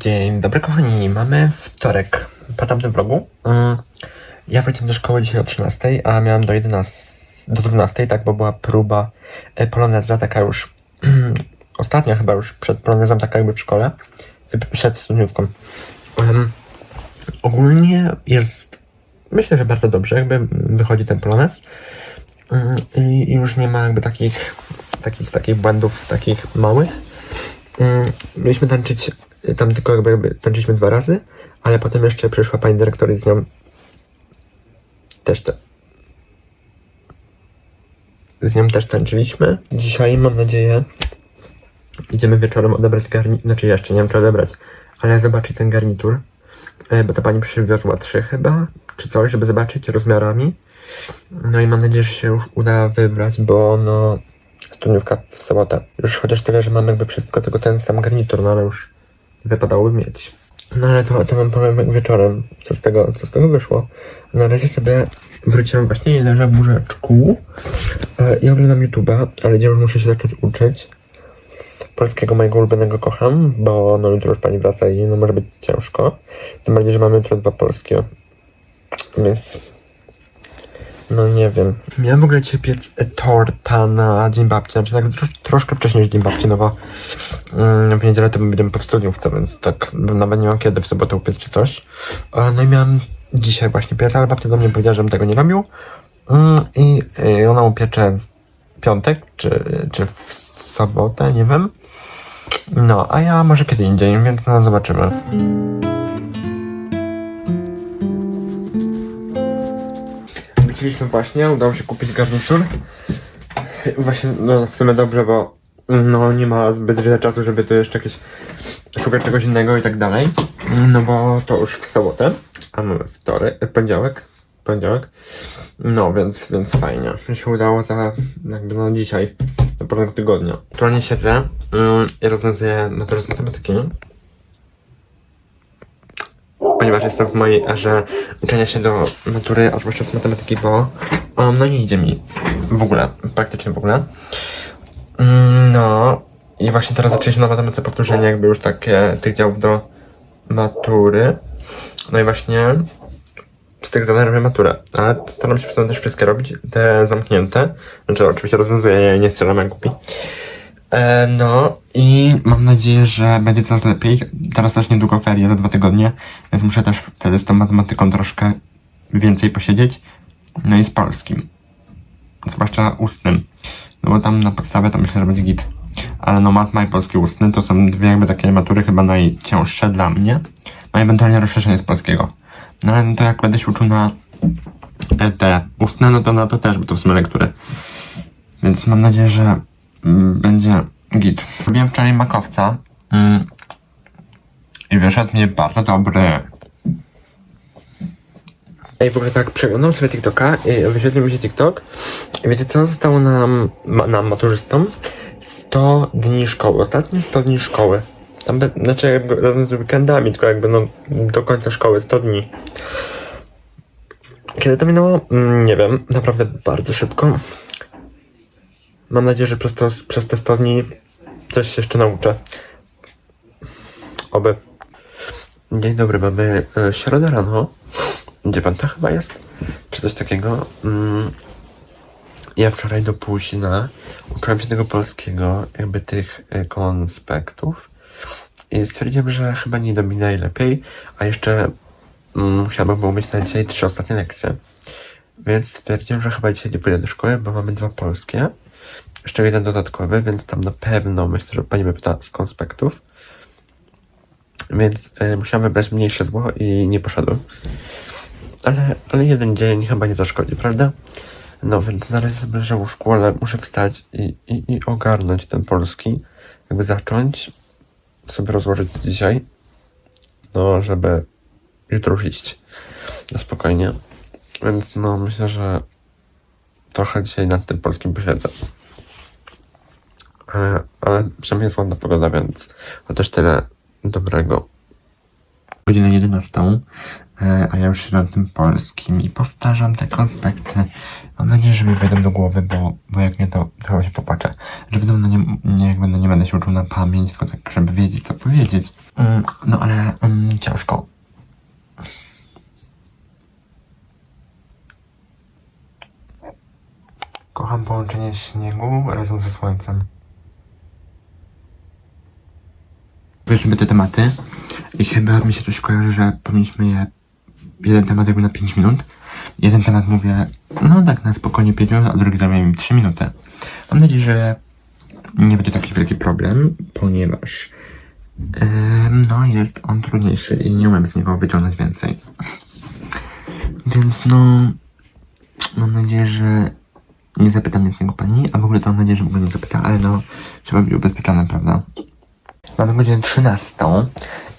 Dzień dobry kochani, mamy wtorek po tamtym vlogu. Mm, Ja wróciłem do szkoły dzisiaj o 13, a miałem do 11, do 12, tak, bo była próba e, poloneza, taka już ostatnia chyba już przed polonezem, taka jakby w szkole, przed studniówką. Ogólnie jest, myślę, że bardzo dobrze, jakby wychodzi ten polonez Mm, i już nie ma jakby takich, takich, takich błędów, takich małych. Mm, Mieliśmy tańczyć tam tylko jakby, tańczyliśmy dwa razy, ale potem jeszcze przyszła pani dyrektor i z nią też te... Z nią też tańczyliśmy. Dzisiaj mam nadzieję idziemy wieczorem odebrać garnitur, znaczy jeszcze nie wiem czy odebrać, ale zobaczyć ten garnitur, e, bo ta pani przywiozła trzy chyba, czy coś, żeby zobaczyć rozmiarami. No i mam nadzieję, że się już uda wybrać, bo no studniówka w sobotę. Już chociaż tyle, że mam jakby wszystko, tylko ten sam garnitur, no ale już wypadałoby mieć. No ale to, to wam powiem jak wieczorem, co z tego, co z tego wyszło. Na razie sobie wróciłem właśnie i w łóżeczku e, i oglądam YouTube'a, ale gdzie już muszę się zacząć uczyć. Polskiego mojego ulubionego kocham, bo no jutro już pani wraca i no może być ciężko. Tym bardziej, że mamy jutro dwa polskie. Więc no nie wiem. Miałem w ogóle dzisiaj piec e, torta na Dzień Babci, znaczy tak trosz, troszkę wcześniej niż Dzień Babci, no bo mm, w niedzielę to będziemy pod studiówce, więc tak nawet nie mam kiedy w sobotę upiec czy coś. E, No i miałem dzisiaj właśnie piec, ale babcia do mnie powiedziała, żebym tego nie robił. Mm, I y, ona upiecze w piątek, czy, czy w sobotę, nie wiem. No, a ja może kiedy indziej, więc no zobaczymy. Właśnie, udało się kupić garnitur. Właśnie, no w sumie dobrze, bo no nie ma zbyt wiele czasu, żeby tu jeszcze jakieś szukać czegoś innego i tak dalej. No bo to już w sobotę, a mamy wtorek, e, poniedziałek, poniedziałek. No więc, więc fajnie. Mi się udało za, jakby no dzisiaj, na początku tygodnia. Aktualnie siedzę mm, i rozwiązuję maturę z matematyki ponieważ jestem w mojej erze uczenia się do matury, a zwłaszcza z matematyki, bo um, no nie idzie mi w ogóle, praktycznie w ogóle. Mm, No i właśnie teraz zaczęliśmy na matematyce powtórzenie jakby już takie tych działów do matury. No i właśnie z tych zadań robię maturę, ale staram się przy tym też wszystkie robić, te zamknięte. Znaczy oczywiście rozwiązuję je, nie strzelam jak głupi. E, no i mam nadzieję, że będzie coraz lepiej. Teraz też niedługo ferie, za dwa tygodnie, więc muszę też wtedy z tą matematyką troszkę więcej posiedzieć. No i z polskim. Zwłaszcza ustnym. No bo tam na podstawie to myślę, że będzie git. Ale no matma i polski ustny to są dwie jakby takie matury chyba najcięższe dla mnie. No i ewentualnie rozszerzenie z polskiego. No ale no to jak będę się uczył na e, te ustne, no to na to też, bo to w sumie lektury. Więc mam nadzieję, że będzie git. Robiłem wczoraj makowca mm, i wyszedł mnie bardzo dobry. Ej, w ogóle tak przeglądam sobie TikToka i wyświetlił mi się TikTok i wiecie co? Zostało nam, ma, nam maturzystom 100 dni szkoły. Ostatnie 100 dni szkoły. Tam, znaczy jakby razem z weekendami, tylko jakby no do końca szkoły 100 dni. Kiedy to minęło? Mm, Nie wiem, naprawdę bardzo szybko. Mam nadzieję, że przez, to, przez te 100 dni coś się jeszcze nauczę. Oby. Dzień dobry, mamy e, środę rano. Dziewiąta chyba jest. Czy coś takiego. Mm. Ja wczoraj do późna uczyłem się tego polskiego, jakby tych e, konspektów. I stwierdziłem, że chyba nie idą mi najlepiej, a jeszcze musiałbym było mieć na dzisiaj trzy ostatnie lekcje. Więc stwierdziłem, że chyba dzisiaj nie pójdę do szkoły, bo mamy dwa polskie. Jeszcze jeden dodatkowy, więc tam na pewno myślę, że pani mnie pyta z konspektów. Więc y, musiałem wybrać mniejsze zło i nie poszedłem. Ale, ale jeden dzień chyba nie zaszkodzi, prawda? No więc na razie sobie leżę w ale muszę wstać i, i, i ogarnąć ten polski. Jakby zacząć sobie rozłożyć dzisiaj. No, żeby jutro iść na spokojnie. Więc no myślę, że trochę dzisiaj nad tym polskim posiedzę. Ale, ale przynajmniej jest ładna pogoda, więc też tyle dobrego. godzinę 11, e, a ja już siedzę na tym polskim i powtarzam te konspekty. Mam nadzieję, że mi wejdą do głowy, bo, bo jak nie, to, to chyba się popatrzę. Że wiadomo, no nie, nie, jak będę, nie będę się uczył na pamięć, tylko tak, żeby wiedzieć, co powiedzieć. Mm, no ale mm, ciężko. Kocham połączenie śniegu razem ze słońcem. Wiesz sobie te tematy i chyba mi się coś kojarzy, że powinniśmy je jeden temat jakby na 5 minut. Jeden temat mówię, no tak na spokojnie 5 minut, a drugi zajmie mi 3 minuty. Mam nadzieję, że nie będzie taki wielki problem, ponieważ em, no jest on trudniejszy i nie umiem z niego wyciągnąć więcej. Więc no mam nadzieję, że nie zapytam nic niego pani, a w ogóle to mam nadzieję, że w nie zapyta, ale no trzeba być ubezpieczonym, prawda? Mamy godzinę 13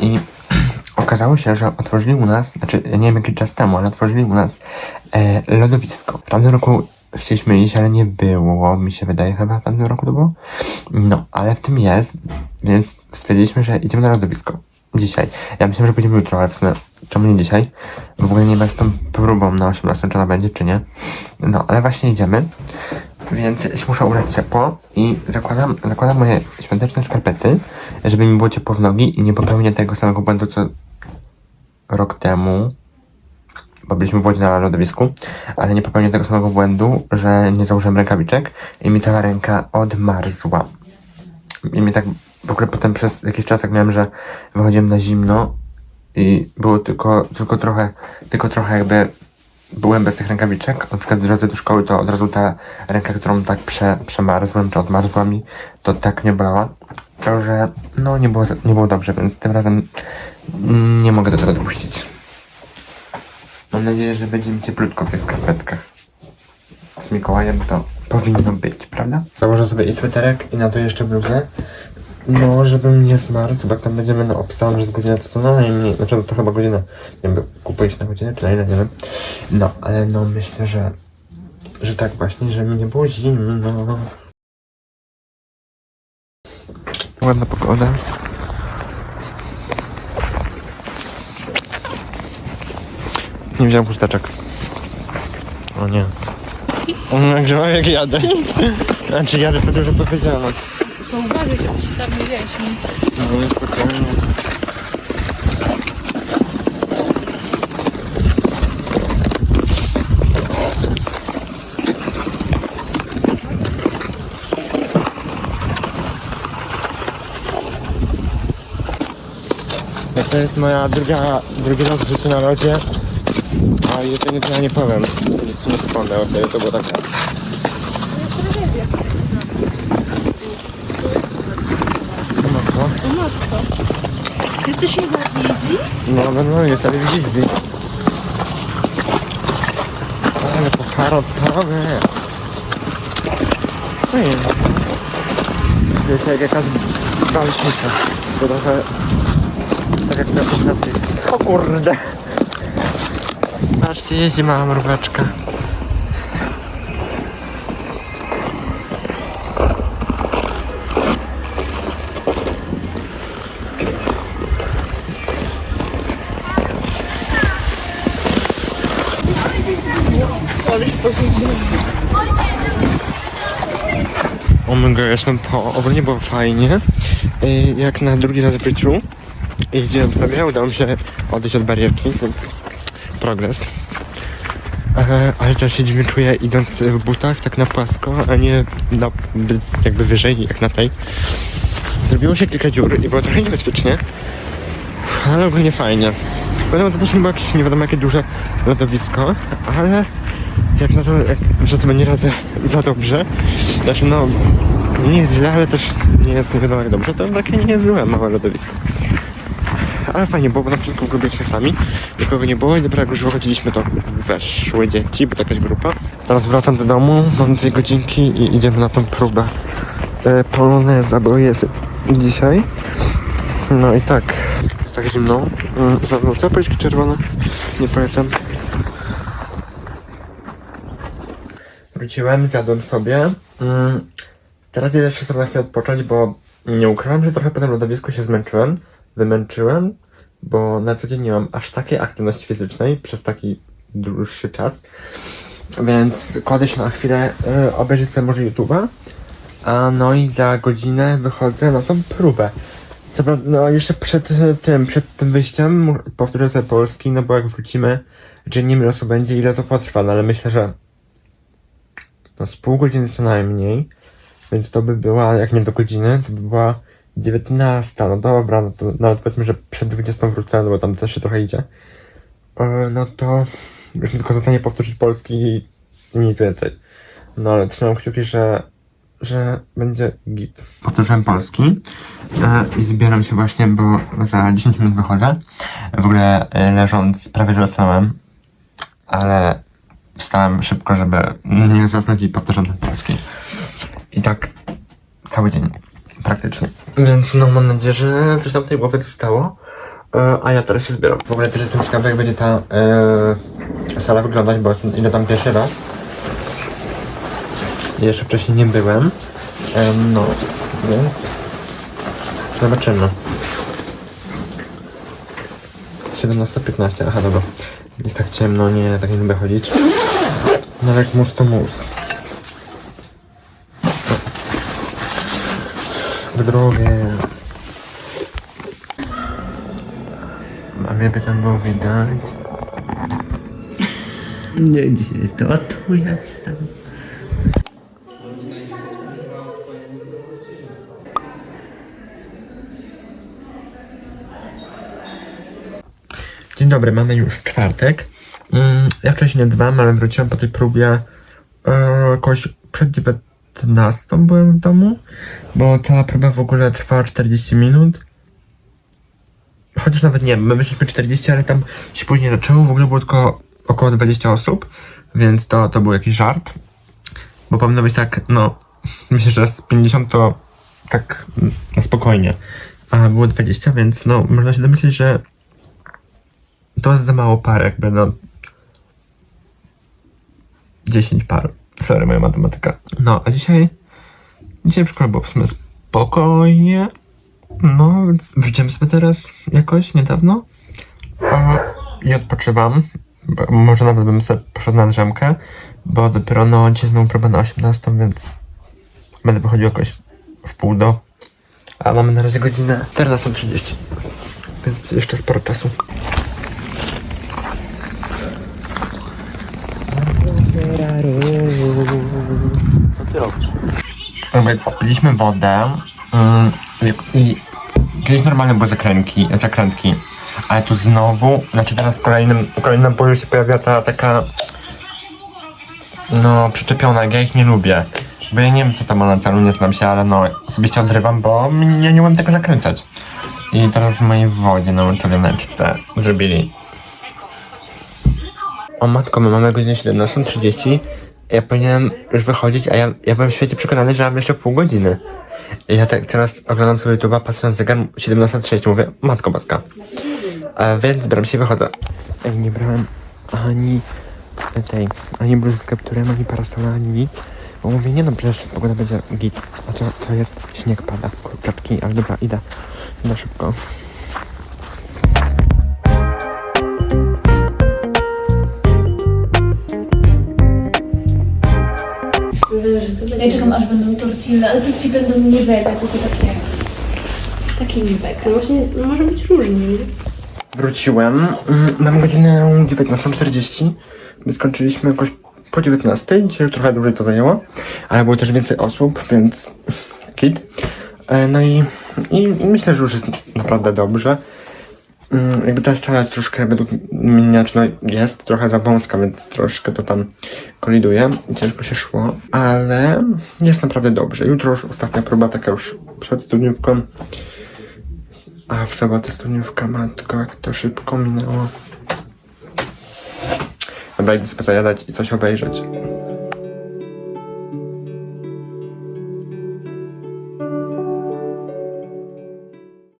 i okazało się, że otworzyli u nas, znaczy nie wiem jaki czas temu, ale otworzyli u nas e, lodowisko. W tamtym roku chcieliśmy iść, ale nie było, mi się wydaje chyba w tamtym roku to było. No, ale w tym jest, więc stwierdziliśmy, że idziemy na lodowisko. Dzisiaj. Ja myślałem, że pójdziemy jutro, ale w sumie czemu nie dzisiaj? W ogóle nie wiem z tą próbą na 18, czy ona będzie, czy nie. No, ale właśnie idziemy. Więc muszę ubrać ciepło i zakładam, zakładam moje świąteczne skarpety, żeby mi było ciepło w nogi i nie popełnię tego samego błędu, co rok temu, bo byliśmy w Łodzi na lodowisku, ale nie popełnię tego samego błędu, że nie założyłem rękawiczek i mi cała ręka odmarzła. I mi tak w ogóle potem przez jakiś czas jak miałem, że wychodziłem na zimno i było tylko, tylko trochę, tylko trochę jakby byłem bez tych rękawiczek, na przykład w drodze do szkoły, to od razu ta ręka, którą tak prze, przemarzłem, czy odmarzła mi, to tak mnie bolała, to że no nie było, nie było dobrze, więc tym razem nie mogę do tego dopuścić. Mam nadzieję, że będzie mi cieplutko w tych skarpetkach. Z Mikołajem to powinno być, prawda? Założę sobie i sweterek i na to jeszcze bluzę. No, żebym nie zmarzł, bo jak tam będziemy, no obstałem, że z godziny to co najmniej, znaczy no to chyba godzina, nie wiem, kupuję się na godzinę, czy na ile, nie wiem. No, ale no myślę, że, że tak właśnie, żeby mi nie było zimno. Ładna pogoda. Nie wziąłem chusteczek. O nie. Nagrzewam jak jadę. Znaczy jadę to dużo powiedziano. To się tam wieźni. No nie to jest moja druga, drugi raz w życiu na lodzie, a jeszcze nic ja nie powiem. Nic nie wspomnę o tym, to było tak. No? To matko. Jesteśmy na wizji? No, no, no, jest ale wizji. Ale pocharotowe. Co jest? To jest jak jakaś balczyca. To trochę... Tak jak na nas jest. O kurde! Patrzcie, jeździ mała mróweczka. O my god, jestem po... Ogólnie było fajnie. Jak na drugi raz w życiu jeździłem sobie, udało mi się odejść od barierki, więc progres. E, ale też się dziwnie czuję idąc w butach tak na płasko, a nie na, by- jakby wyżej jak na tej. Zrobiło się kilka dziur i było trochę niebezpiecznie, ale ogólnie fajnie. Wiadomo, to też nie było jakieś nie wiadomo jakie duże lodowisko, ale jak na to, jak, że sobie nie radzę za dobrze, znaczy no nie jest źle, ale też nie jest nie wiadomo jak dobrze, to takie nie złe małe lodowisko. Ale fajnie było, bo na początku w grupie byliśmy sami, nikogo nie było i dopiero jak już wychodziliśmy, to weszły dzieci, bo to jakaś grupa. Teraz wracam do domu, mam dwie godzinki i idziemy na tą próbę e, poloneza, bo jest dzisiaj. No i tak, jest tak zimno. Mm, Żadne zapałeczki czerwone, nie polecam. Wróciłem, zjadłem sobie. Mm, teraz idę jeszcze sobie na chwilę odpocząć, bo nie ukrywam, że trochę po tym lodowisku się zmęczyłem. Wymęczyłem, bo na co dzień nie mam aż takiej aktywności fizycznej przez taki dłuższy czas. Więc kładę się na chwilę y, obejrzeć sobie może YouTube'a, a no i za godzinę wychodzę na tą próbę. Co prawda, no jeszcze przed e, tym, przed tym wyjściem powtórzę sobie polski, no bo jak wrócimy, że nie wiem co będzie, ile to potrwa, no ale myślę, że no z pół godziny co najmniej, więc to by była, jak nie do godziny, to by była 19, no dobra, no to nawet powiedzmy, że przed 20 wrócę, no bo tam też się trochę idzie, e, no to już mi tylko zostanie powtórzyć polski i nic więcej. No ale trzymam kciuki, że, że będzie git. Powtórzyłem polski e, i zbieram się właśnie, bo za 10 minut wychodzę. W ogóle e, leżąc prawie że zasnąłem, ale wstałem szybko, żeby nie zasnąć i powtarzam ten polski. I tak cały dzień praktycznie. Więc no mam nadzieję, że coś tam w tej głowie zostało. E, a ja teraz się zbieram. W ogóle też jestem ciekawy, jak będzie ta e, sala wyglądać, bo jestem- idę tam pierwszy raz. Jeszcze wcześniej nie byłem. Em, no, więc zobaczymy. 17.15, aha dobra. Jest tak ciemno, nie, tak nie lubię chodzić. No jak mus to mus. W drogę. Mamie by tam było widać. Nie, dzisiaj to tu jestem. Dzień dobry, mamy już czwartek. Mm, ja wcześniej nie dbałem, ale wróciłem po tej próbie e, jakoś przed 19 byłem w domu, bo cała próba w ogóle trwała 40 minut. Chociaż nawet nie, my wyszliśmy 40, ale tam się później zaczęło, w ogóle było tylko około 20 osób, więc to, to był jakiś żart. Bo powinno być tak, no, myślę, że z 50 to tak mm, na spokojnie. A było 20, więc no, można się domyślić, że to jest za mało par, jakby no. 10 par. Sorry, moja matematyka. No, a dzisiaj. Dzisiaj w szkole było w sumie spokojnie. No, więc wróciłem sobie teraz jakoś niedawno. A, I odpoczywam. Bo może nawet bym sobie poszedł na drzemkę, bo dopiero no dzisiaj znowu próbę na 18, więc będę wychodził jakoś w pół do. A mamy na razie godzinę 14.30, więc jeszcze sporo czasu. Jakby wodę mm, i, kiedyś normalne były zakrętki, zakrętki, ale tu znowu, znaczy teraz w kolejnym, w kolejnym napoju się pojawia ta taka no przyczepiona, jak ja ich nie lubię. Bo ja nie wiem co to ma na celu, nie znam się, ale no osobiście odrywam, bo ja nie umiem tego zakręcać. I teraz w mojej wodzie na łączoneczce zrobili. O matko, my mamy godzinę 17.30. Ja powinienem już wychodzić, a ja, ja byłem świetnie przekonany, że mam jeszcze pół godziny. I ja tak teraz oglądam sobie YouTube'a, patrzę na zegar 17.06, mówię, matko boska. A więc zbieram się i wychodzę. Nie brałem ani tej, ani bluzy z kapturem, ani parasola, ani nic. Bo mówię, nie no, przecież pogoda będzie git. A to, to jest, śnieg pada, kurczaczki, ale dobra, idę. Idę szybko. Ja czekam aż będą tortille, ale tortille będą nie wege, tylko takie... Takie nie wege. No właśnie, no może być różnie. nie? Wróciłem. Mm, Mam godzinę 19.40. My skończyliśmy jakoś po 19. Dzisiaj trochę dłużej to zajęło, ale było też więcej osób, więc kit. E, No i, i myślę, że już jest naprawdę dobrze. Mm, Jakby ta sala troszkę według mnie no, jest trochę za wąska, więc troszkę to tam koliduje i ciężko się szło, ale jest naprawdę dobrze. Jutro już ostatnia próba, taka już przed studniówką. A w sobotę studniówka, matko, jak to szybko minęło. Dobra, idę sobie zajadać i coś obejrzeć.